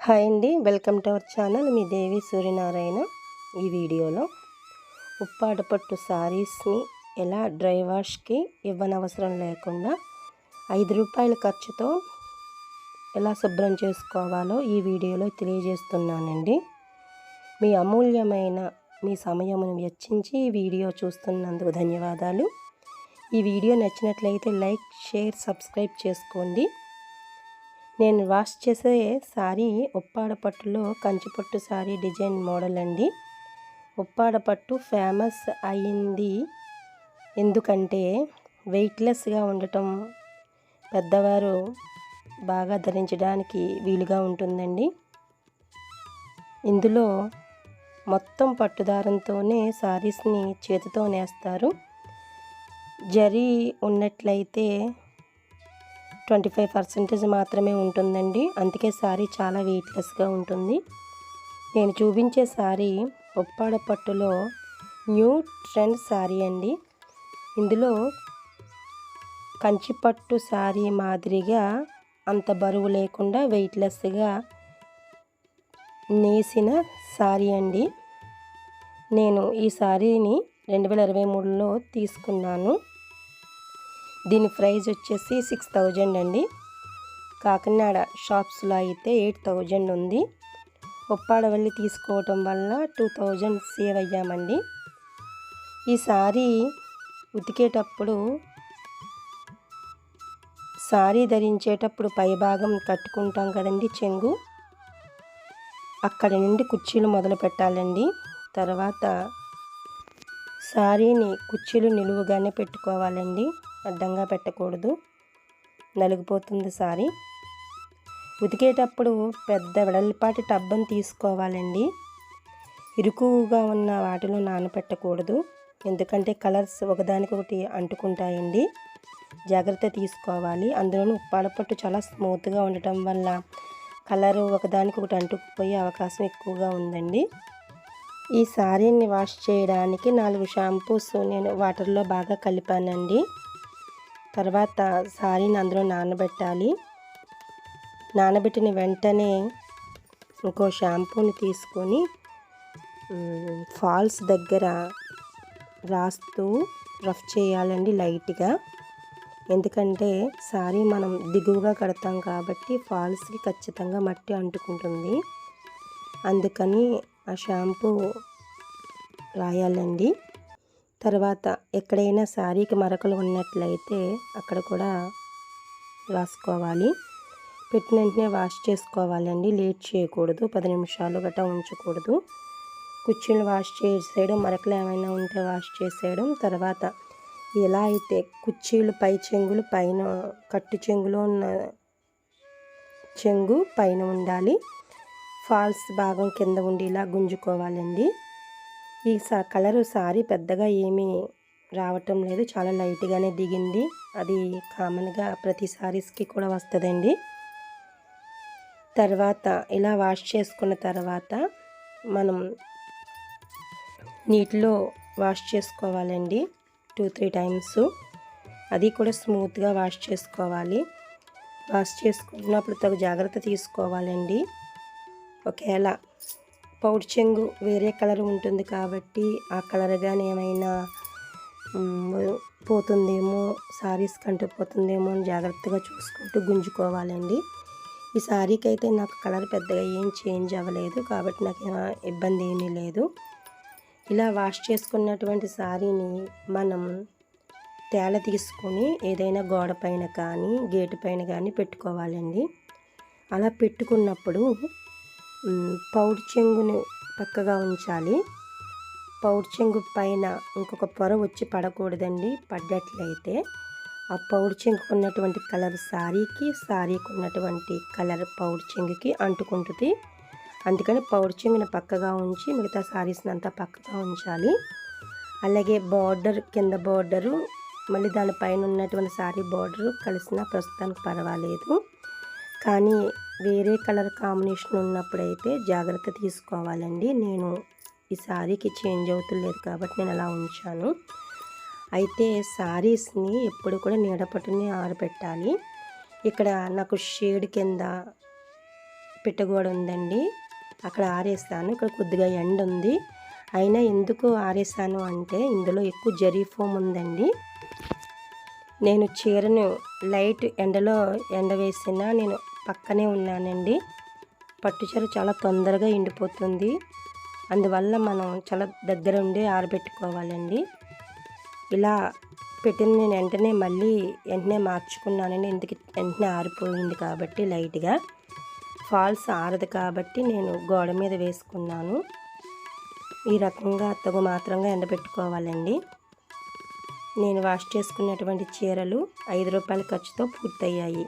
Hi అండి welcome to our channel. మీ దేవి సూర్యనారాయణ ఈ వీడియోలో. ఉప్పాడ పట్టు శారీస్ని ఎలా డ్రై వాష్కి ఇవ్వనవసరం లేకుండా ఐదు రూపాయల ఖర్చుతో ఎలా శుభ్రం చేసుకోవాలో ఈ వీడియోలో తెలియజేస్తున్నానండి. మీ అమూల్యమైన మీ సమయమును వెచ్చించి ఈ వీడియో చూస్తున్నందుకు ధన్యవాదాలు. ఈ వీడియో నచ్చినట్లయితే లైక్ షేర్ సబ్స్క్రైబ్ చేసుకోండి. నేను వాష్ చేసే శారీ ఉప్పాడ పట్టులో కంచిపట్టు శారీ డిజైన్ మోడల్ అండి. ఉప్పాడ పట్టు ఫేమస్ అయింది. ఎందుకంటే వెయిట్లెస్గా ఉండటం పెద్దవారు బాగా ధరించడానికి వీలుగా ఉంటుందండి. ఇందులో మొత్తం పట్టుదారంతోనే శారీస్ని చేతితో నేస్తారు. జరీ ఉన్నట్లయితే ట్వంటీ ఫైవ్ పర్సెంటేజ్ మాత్రమే ఉంటుందండి. అందుకే శారీ చాలా వెయిట్లెస్గా ఉంటుంది. నేను చూపించే శారీ ఉప్పాడ పట్టులో న్యూ ట్రెండ్ శారీ అండి. ఇందులో కంచిపట్టు శారీ మాదిరిగా అంత బరువు లేకుండా వెయిట్లెస్గా నేసిన శారీ అండి. నేను ఈ శారీని రెండు వేల ఇరవై మూడులో తీసుకున్నాను. దీని ప్రైజ్ వచ్చేసి సిక్స్ థౌజండ్ అండి. కాకినాడ షాప్స్లో అయితే ఎయిట్ థౌజండ్ ఉంది. ఉప్పాడ వెళ్ళి తీసుకోవటం వల్ల టూ థౌజండ్ సేవ్ అయ్యామండి. ఈ సారీ ఉతికేటప్పుడు సారీ ధరించేటప్పుడు పైభాగం కట్టుకుంటాం కదండి చెంగు. అక్కడి నుండి కుర్చీలు మొదలు పెట్టాలండి. తర్వాత సారీని కుర్చీలు నిలువుగానే పెట్టుకోవాలండి. అడ్డంగా పెట్టకూడదు. నలిగిపోతుంది సారీ. ఉతికేటప్పుడు పెద్ద వెడల్పాటి టబ్బని తీసుకోవాలండి. ఇరుకుగా ఉన్న వాటిలో నానపెట్టకూడదు. ఎందుకంటే కలర్స్ ఒకదానికొకటి అంటుకుంటాయండి. జాగ్రత్త తీసుకోవాలి. అందులోనూ ఉప్పాల పట్టు చాలా స్మూత్గా ఉండటం వల్ల కలరు ఒకదానికొకటి అంటుకుపోయే అవకాశం ఎక్కువగా ఉందండి. ఈ శారీని వాష్ చేయడానికి నాలుగు షాంపూస్ నేను వాటర్లో బాగా కలిపానండి. తర్వాత సారీని అందులో నానబెట్టాలి. నానబెట్టిన వెంటనే ఇంకో షాంపూని తీసుకొని ఫాల్స్ దగ్గర రాస్తూ రఫ్ చేయాలండి లైట్గా. ఎందుకంటే సారీ మనం దిగువగా కడతాం కాబట్టి ఫాల్స్కి ఖచ్చితంగా మట్టి అంటుకుంటుంది. అందుకని ఆ షాంపూ రాయాలండి. తర్వాత ఎక్కడైనా శారీకి మరకలు ఉన్నట్లయితే అక్కడ కూడా రాసుకోవాలి. పెట్టిన వెంటనే వాష్ చేసుకోవాలండి. లేట్ చేయకూడదు. పది నిమిషాలు గట్రా ఉంచకూడదు. కుర్చీలు వాష్ చేసేయడం మరకలు ఏమైనా ఉంటే వాష్ చేసేయడం. తర్వాత ఎలా అయితే కుర్చీలు పై చెంగులు పైన కట్టు చెంగులో ఉన్న చెంగు పైన ఉండాలి. ఫాల్స్ భాగం కింద ఉండి ఇలా గుంజుకోవాలండి. ఈ సా కలరు సారీ పెద్దగా ఏమీ రావటం లేదు. చాలా లైట్గానే దిగింది. అది కామన్గా ప్రతి సారీస్కి కూడా వస్తుందండి. తర్వాత ఇలా వాష్ చేసుకున్న తర్వాత మనం నీటిలో వాష్ చేసుకోవాలండి. Two three times. అది కూడా స్మూత్గా వాష్ చేసుకోవాలి. వాష్ చేసుకున్నప్పుడు తగు జాగ్రత్త తీసుకోవాలండి. ఒకవేళ పౌడ్ చెంగు వేరే కలర్ ఉంటుంది కాబట్టి ఆ కలర్ కానీ ఏమైనా పోతుందేమో సారీస్ కంటే పోతుందేమో అని జాగ్రత్తగా చూసుకుంటూ గుంజుకోవాలండి. ఈ శారీకి అయితే నాకు కలర్ పెద్దగా ఏం చేంజ్ అవ్వలేదు కాబట్టి నాకు ఇబ్బంది ఏమీ లేదు. ఇలా వాష్ చేసుకున్నటువంటి శారీని మనం తేల తీసుకొని ఏదైనా గోడ పైన కానీ గేటు పైన కానీ పెట్టుకోవాలండి. అలా పెట్టుకున్నప్పుడు పౌడ్ చెంగుని పక్కగా ఉంచాలి. పౌడ్ చెంగు పైన ఇంకొక పొర వచ్చి పడకూడదండి పడ్డట్లయితే. ఆ పౌడ్ చెంగుకు ఉన్నటువంటి కలర్ శారీకి శారీకి ఉన్నటువంటి కలర్ పౌడ్ చెంగుకి అంటుకుంటుంది. అందుకని పౌడ్ చెంగుని పక్కగా ఉంచి మిగతా శారీస్ని అంతా పక్కగా ఉంచాలి. అలాగే బార్డర్ కింద బార్డరు మళ్ళీ దానిపైన ఉన్నటువంటి శారీ బార్డరు కలిసినా ప్రస్తుతానికి పర్వాలేదు. కానీ వేరే కలర్ కాంబినేషన్ ఉన్నప్పుడైతే జాగ్రత్త తీసుకోవాలండి. నేను ఈ శారీకి చేంజ్ అవుతులేదు కాబట్టి నేను అలా ఉంచాను. అయితే శారీస్ని ఎప్పుడు కూడా నీడపట్టుని ఆరబెట్టాలి. ఇక్కడ నాకు షేడ్ కింద పెట్టగోడ ఉందండి. అక్కడ ఆరేస్తాను ఇక్కడ కొద్దిగా ఎండ ఉంది అయినా ఎందుకు ఆరేసాను అంటే ఇందులో ఎక్కువ జరీ ఫోమ్ ఉందండి. నేను చీరను లైట్ ఎండలో ఎండవేసినా నేను పక్కనే ఉన్నానండి. పట్టు చీర చాలా తొందరగా ఎండిపోతుంది. అందువల్ల మనం చాలా దగ్గర ఉండి ఆరబెట్టుకోవాలండి. ఇలా పెట్టిన నేను వెంటనే మళ్ళీ వెంటనే మార్చుకున్నానండి. ఎందుకు వెంటనే ఆరిపోయింది కాబట్టి లైట్గా. ఫాల్స్ ఆరదు కాబట్టి నేను గోడ మీద వేసుకున్నాను. ఈ రకంగా తగు మాత్రంగా ఎండబెట్టుకోవాలండి. నేను వాష్ చేసుకున్నటువంటి చీరలు ఐదు రూపాయల ఖర్చుతో పూర్తయ్యాయి.